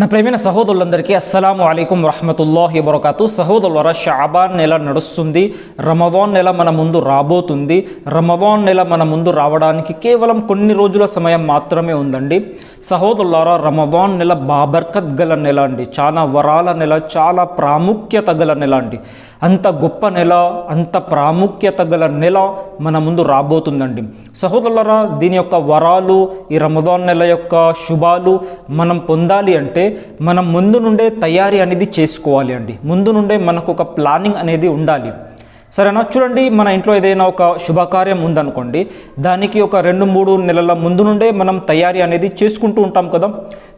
నా ప్రేమైన సహోదరులందరికీ అస్సలాము అలైకుం రహమతుల్లాహి వరకాతు సహోదరుల షాబాన్ నెల నడుస్తుంది. రమవాన్ నెల మన ముందు రాబోతుంది. రమవాన్ నెల మన ముందు రావడానికి కేవలం కొన్ని రోజుల సమయం మాత్రమే ఉందండి. సహోదరులారా రమవాన్ నెల బాబర్కత్ గల నెల అండి. చాలా వరాల నెల చాలా ప్రాముఖ్యత గల నెల అండి. అంత గొప్ప నెల అంత ప్రాముఖ్యత గల నెల మన ముందు రాబోతుందండి. సహోదరులరా దీని యొక్క వరాలు ఈ రమదాన్ నెల యొక్క శుభాలు మనం పొందాలి అంటే మనం ముందు నుండే తయారీ అనేది చేసుకోవాలి అండి. ముందు నుండే మనకు ఒక ప్లానింగ్ అనేది ఉండాలి. సరేనా? చూడండి మన ఇంట్లో ఏదైనా ఒక శుభకార్యం ఉందనుకోండి దానికి ఒక రెండు మూడు నెలల ముందు నుండే మనం తయారీ అనేది చేసుకుంటూ ఉంటాం కదా?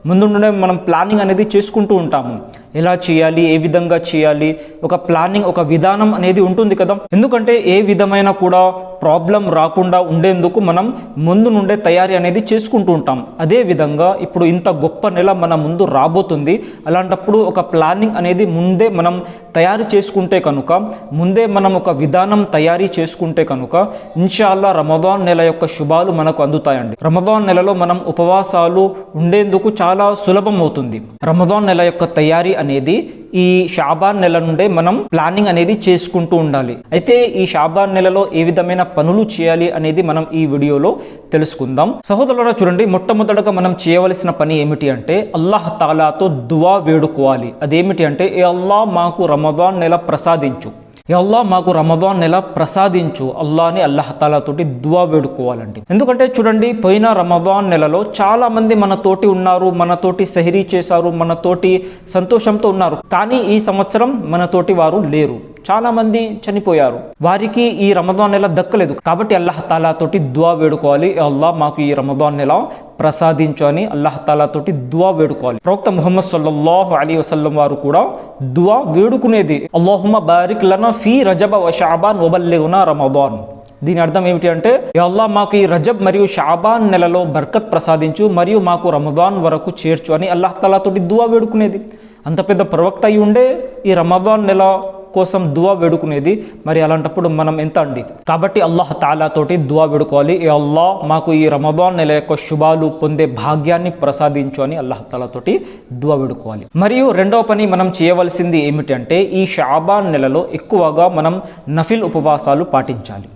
ముందు నుండే మనం ప్లానింగ్ అనేది చేసుకుంటూ ఉంటాము. ఎలా చేయాలి ఏ విధంగా చేయాలి ఒక ప్లానింగ్ ఒక విధానం అనేది ఉంటుంది కదా. ఎందుకంటే ఏ విధమైన కూడా ప్రాబ్లం రాకుండా ఉండేందుకు మనం ముందు నుండే తయారీ అనేది చేసుకుంటూ ఉంటాం. అదే విధంగా ఇప్పుడు ఇంత గొప్ప నెల మన ముందు రాబోతుంది. అలాంటప్పుడు ఒక ప్లానింగ్ అనేది ముందే మనం తయారు చేసుకుంటే కనుక ముందే మనం ఒక విధానం తయారీ చేసుకుంటే కనుక ఇన్షాల్లా రమదాన్ నెల యొక్క శుభాలు మనకు అందుతాయండి. రమదాన్ నెలలో మనం ఉపవాసాలు ఉండేందుకు చాలా సులభం అవుతుంది. రమదాన్ నెల యొక్క తయారీ అనేది ఈ షాబాన్ నెల నుండే మనం ప్లానింగ్ అనేది చేసుకుంటూ ఉండాలి. అయితే ఈ షాబాన్ నెలలో ఏ విధమైన పనులు చేయాలి అనేది మనం ఈ వీడియోలో తెలుసుకుందాం. సహోదరులరా చూడండి మొట్టమొదటగా మనం చేయవలసిన పని ఏమిటి అంటే అల్లాహ్ తాలాతో దువా వేడుకోవాలి. అదేమిటి అంటే ఏ అల్లా మాకు రమదాన్ నెల ప్రసాదించు. అల్లా మాకు రమదాన్ నెల ప్రసాదించు. అల్లాని అల్లహతాలతోటి దువా వేడుకోవాలండి ఎందుకంటే చూడండి పోయిన రమదాన్ నెలలో చాలా మంది మన తోటి ఉన్నారు మనతోటి సెహరీ చేశారు మనతోటి సంతోషంతో ఉన్నారు. కానీ ఈ సంవత్సరం మనతోటి వారు లేరు. చాలా మంది చనిపోయారు. వారికి ఈ రమదాన్ నెల దక్కలేదు. కాబట్టి అల్లాహ్ తాలాతోటి దువా వేడుకోవాలి. అల్లా అల్లాహ్ మాకు ఈ రమదాన్ నెల ప్రసాదించు అని అల్లాహ్ తాలాతోటి దువా వేడుకోవాలి. ప్రవక్త ముహమ్మద్ సల్లల్లాహు అలీ వసల్లం వారు కూడా దువా వేడుకునేది. అల్లాహుమ్మ బారిక్ లనా ఫీ రజబ వ షాబాన్ వబల్లిగునా రమదాన్. దీని అర్థం ఏమిటి అంటే "యా మాకు ఈ రజబ్ మరియు షాబాన్ నెలలో బర్కత్ ప్రసాదించు మరియు మాకు రమదాన్ వరకు చేర్చు అని అల్లాహ్ తాలాతోటి దువా వేడుకునేది. అంత పెద్ద ప్రవక్త అయి ఉండే ఈ రమదాన్ నెల కోసం దువా వేడుకునేది. మరి అలాంటప్పుడు మనం ఎంత అండి? కాబట్టి అల్లాహ్ తాలా తోటి దువా వేడుకోవాలి. ఏ అల్లాహ్ మాకు ఈ రమదాన్ నెల యొక్క శుభాలు పొందే భాగ్యాన్ని ప్రసాదించు అని అల్లాహ్ తాలా తోటి దువా వేడుకోవాలి. మరియు రెండవ పని మనం చేయవలసింది ఏమిటంటే ఈ షాబాన్ నెలలో ఎక్కువగా మనం నఫిల్ ఉపవాసాలు పాటించాలి.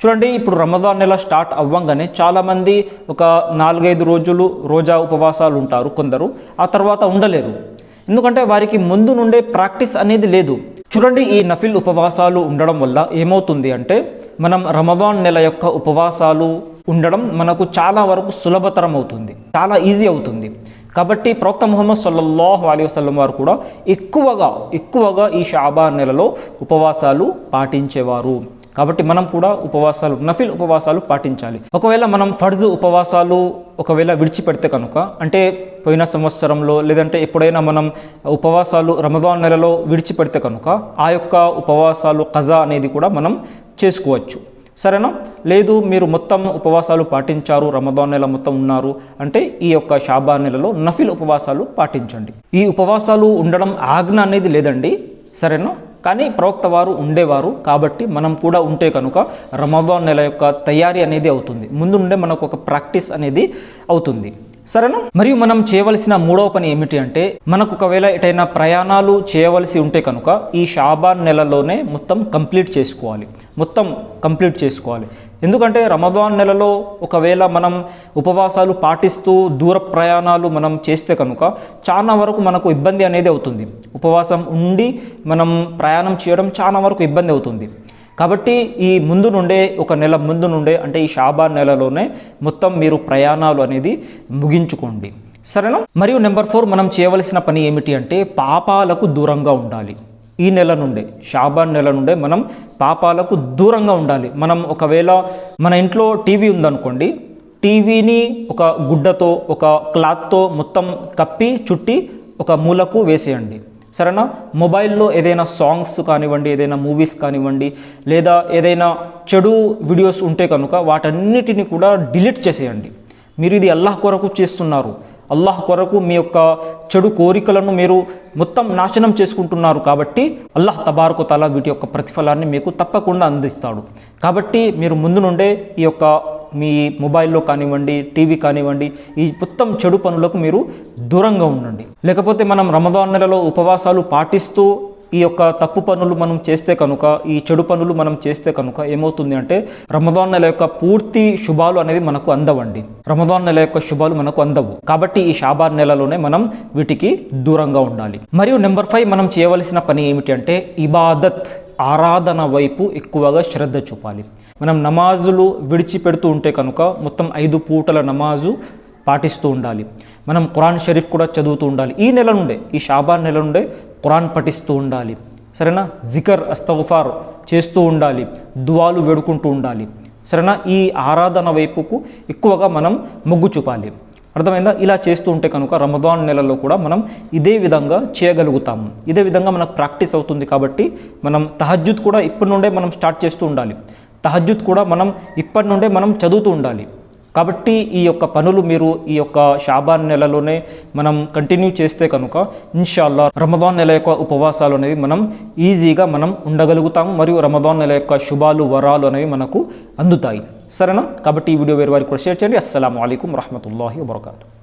చూడండి ఇప్పుడు రమదాన్ నెల స్టార్ట్ అవ్వంగానే చాలామంది ఒక నాలుగైదు రోజులు రోజా ఉపవాసాలు ఉంటారు కొందరు. ఆ తర్వాత ఉండలేరు. ఎందుకంటే వారికి ముందు నుండే ప్రాక్టీస్ అనేది లేదు. చూడండి ఈ నఫిల్ ఉపవాసాలు ఉండడం వల్ల ఏమవుతుంది అంటే మనం రమదాన్ నెల యొక్క ఉపవాసాలు ఉండడం మనకు చాలా వరకు సులభతరం అవుతుంది చాలా ఈజీ అవుతుంది. కాబట్టి ప్రవక్త ముహమ్మద్ సల్లల్లాహు అలీ వసలం వారు కూడా ఎక్కువగా ఎక్కువగా ఈ షాబాన్ నెలలో ఉపవాసాలు పాటించేవారు. కాబట్టి మనం కూడా ఉపవాసాలు నఫిల్ ఉపవాసాలు పాటించాలి. ఒకవేళ మనం ఫర్జ్ ఉపవాసాలు ఒకవేళ విడిచిపెడితే కనుక అంటే పోయిన సంవత్సరంలో లేదంటే ఎప్పుడైనా మనం ఉపవాసాలు రమదాన్ నెలలో విడిచిపెడితే కనుక ఆ యొక్క ఉపవాసాలు కజా అనేది కూడా మనం చేసుకోవచ్చు. సరేనా? లేదు మీరు మొత్తం ఉపవాసాలు పాటించారు రమదాన్ నెల మొత్తం ఉన్నారు అంటే ఈ యొక్క షాబా నెలలో నఫిల్ ఉపవాసాలు పాటించండి. ఈ ఉపవాసాలు ఉండడం ఆజ్ఞ అనేది లేదండి సరేనా? కానీ ప్రవక్త వారు ఉండేవారు కాబట్టి మనం కూడా ఉంటే కనుక రమదాన్ నెల యొక్క తయారీ అనేది అవుతుంది. ముందు నుండే మనకు ఒక ప్రాక్టీస్ అనేది అవుతుంది. సరేనా మరియు మనం చేయవలసిన మూడవ పని ఏమిటి అంటే మనకు ఒకవేళ ఎటైనా ప్రయాణాలు చేయవలసి ఉంటే కనుక ఈ షాబాన్ నెలలోనే మొత్తం కంప్లీట్ చేసుకోవాలి. మొత్తం కంప్లీట్ చేసుకోవాలి. ఎందుకంటే రమదాన్ నెలలో ఒకవేళ మనం ఉపవాసాలు పాటిస్తూ దూర ప్రయాణాలు మనం చేస్తే కనుక చాలా వరకు మనకు ఇబ్బంది అనేది అవుతుంది. ఉపవాసం ఉండి మనం ప్రయాణం చేయడం చాలా వరకు ఇబ్బంది అవుతుంది. కాబట్టి ఈ ముందు నుండే ఒక నెల ముందు నుండే అంటే ఈ షాబాన్ నెలలోనే మొత్తం మీరు ప్రయాణాలు అనేది ముగించుకోండి. సరేనా? మరియు నెంబర్ ఫోర్ మనం చేయవలసిన పని ఏమిటి అంటే పాపాలకు దూరంగా ఉండాలి. ఈ నెల నుండే షాబాన్ నెల నుండే మనం పాపాలకు దూరంగా ఉండాలి. మనం ఒకవేళ మన ఇంట్లో టీవీ ఉందనుకోండి టీవీని ఒక గుడ్డతో ఒక క్లాత్తో మొత్తం కప్పి చుట్టి ఒక మూలకు వేసేయండి. సరేనా? మొబైల్లో ఏదైనా సాంగ్స్ కానివ్వండి ఏదైనా మూవీస్ కానివ్వండి లేదా ఏదైనా చెడు వీడియోస్ ఉంటే కనుక వాటన్నిటిని కూడా డిలీట్ చేసేయండి. మీరు ఇది అల్లాహ్ కొరకు చేస్తున్నారు. అల్లాహ్ కొరకు మీ యొక్క చెడు కోరికలను మీరు మొత్తం నాశనం చేసుకుంటున్నారు కాబట్టి అల్లాహ్ తబారుకు తల వీటి యొక్క ప్రతిఫలాన్ని మీకు తప్పకుండా అందిస్తాడు. కాబట్టి మీరు ముందు నుండే ఈ యొక్క మీ మొబైల్లో కానివ్వండి టీవీ కానివ్వండి ఈ మొత్తం చెడు పనులకు మీరు దూరంగా ఉండండి. లేకపోతే మనం రమదాన్ నెలలో ఉపవాసాలు పాటిస్తూ ఈ యొక్క తప్పు పనులు మనం చేస్తే కనుక ఈ చెడు పనులు మనం చేస్తే కనుక ఏమవుతుంది అంటే రమదాన్ నెల యొక్క పూర్తి శుభాలు అనేది మనకు అందవండి. రమదాన్ నెల యొక్క శుభాలు మనకు అందవు. కాబట్టి ఈ షాబార్ నెలలోనే మనం వీటికి దూరంగా ఉండాలి. మరియు నెంబర్ ఫైవ్ మనం చేయవలసిన పని ఏమిటి అంటే ఇబాదత్ ఆరాధన వైపు ఎక్కువగా శ్రద్ధ చూపాలి. మనం నమాజులు విడిచిపెడుతూ ఉంటే కనుక మొత్తం ఐదు పూటల నమాజు పాటిస్తూ ఉండాలి. మనం ఖురాన్ షరీఫ్ కూడా చదువుతూ ఉండాలి. ఈ నెల నుండే ఈ షాబాన్ నెల నుండే ఖురాన్ పఠిస్తూ ఉండాలి. సరేనా? జికర్ అస్తగఫార్ చేస్తూ ఉండాలి. దువాలు వేడుకుంటూ ఉండాలి. సరేనా? ఈ ఆరాధన వైపుకు ఎక్కువగా మనం మొగ్గు చూపాలి. అర్థమైందా? ఇలా చేస్తూ ఉంటే కనుక రమదాన్ నెలలో కూడా మనం ఇదే విధంగా చేయగలుగుతాము. ఇదే విధంగా మనకు ప్రాక్టీస్ అవుతుంది కాబట్టి మనం తహజ్జుద్ కూడా ఇప్పటి నుండే మనం స్టార్ట్ చేస్తూ ఉండాలి. తహజ్జుద్ కూడా మనం ఇప్పటి నుండే మనం చదువుతూ ఉండాలి. కాబట్టి ఈ యొక్క పనులు మీరు ఈ యొక్క షాబాన్ నెలలోనే మనం కంటిన్యూ చేస్తే కనుక ఇన్షాల్లా రమదాన్ నెల యొక్క ఉపవాసాలు అనేవి మనం ఈజీగా మనం ఉండగలుగుతాము మరియు రమదాన్ నెల యొక్క శుభాలు వరాలు అనేవి మనకు అందుతాయి. సరేనా? కాబట్టి ఈ వీడియో వేరే వారికి కూడా షేర్ చేయండి. అస్సలం అయికం వరహమూల వబర్కాతు.